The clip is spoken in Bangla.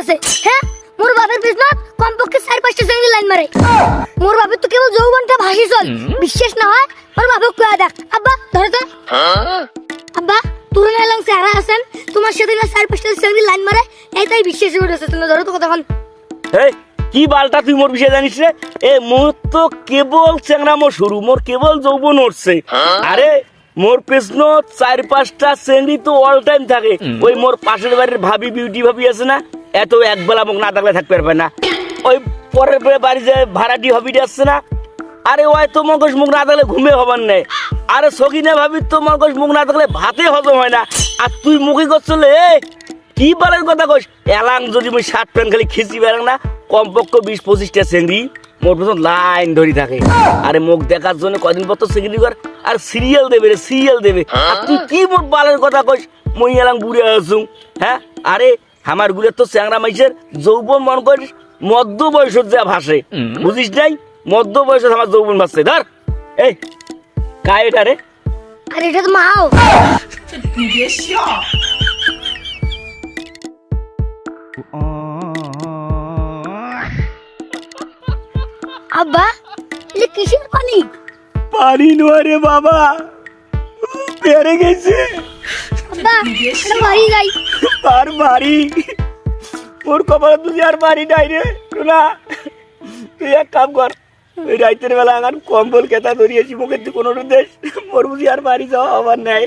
আছে হ্যাঁ? মোর বাপের বিজনেস কমপক্ষে চার পাঁচটা সঙ্গে লাইন মারে। মোর বাপের তো কেবল যৌবনটা ভাসি চল। বিশ্বাস না হয় মোর বাপে কুয়া দেখ। আব্বা ধরে তো। আব্বা তোর না এলাম আছেন তোমার সাথে না চার পাঁচটা সঙ্গে লাইন মারে এইটাই বিশ্বাস উঠেছে তুমি ধরো তো কতক্ষণ এই কি বালটা তুই মোর বিষয়ে জানিস রে? এ মোর তো কেবল চ্যাংরা মোর শুরু মোর কেবল যৌবন উঠছে। হ্যাঁ? আরে মোর প্রশ্ন চার পাঁচটা শ্রেণি তো অল টাইম থাকে। ওই মোর পাশের বাড়ির ভাবি বিউটি ভাবি আছে না? এত একবেলা মুখ না থাকলে থাকতে পারবে না। ওই পরের পরে বাড়ি যে ভাড়াটি ভাবিটি আসছে না? আরে ওই তো মগজ মুখ না থাকলে ঘুমে হবার নেই। আরে সকিনা ভাবি, তো মগজ মুখ না থাকলে ভাতে হজম হয় না। আর তুই মুখে করছিলে কি বালের কথা কইস এলাং যদি মুই শার্ট প্যান্ট খালি খিচি বেড়াং না, কমপক্ষ বিশ পঁচিশটা চেংড়ি মোর পেছন লাইন ধরি থাকে। আরে মুখ দেখার জন্য কদিন পর তো চেংড়ি কর আর সিরিয়াল দেবে রে, সিরিয়াল দেবে। আর তুই কি মোর বালের কথা কইস মই এলাং বুড়ে আসুং হ্যাঁ? আরে আমার গুলের তো চ্যাংরা মাইসের যৌবন মন করিস মধ্য বয়সের যা ভাসে। বুঝিস নাই? মধ্য বয়সে আমার যৌবন ভাসছে। ধর। এই কায় এটা রে? আর এটা তো মাও। আব্বা এটা কিসের পানি? পানি নোয়ারে বাবা। পেরে গেছে। আব্বা এটা বাড়ি যাই। বাড়ি। ওর কপালে তুই আর বাড়ি নাই রে শোনা তুই এক কাম কর রাইতের বেলা আমার কম্বল কেতা ধরিয়েছি, মুখের তুই কোনো দেশ মোর বুঝি আর বাড়ি যাওয়া আমার নাই।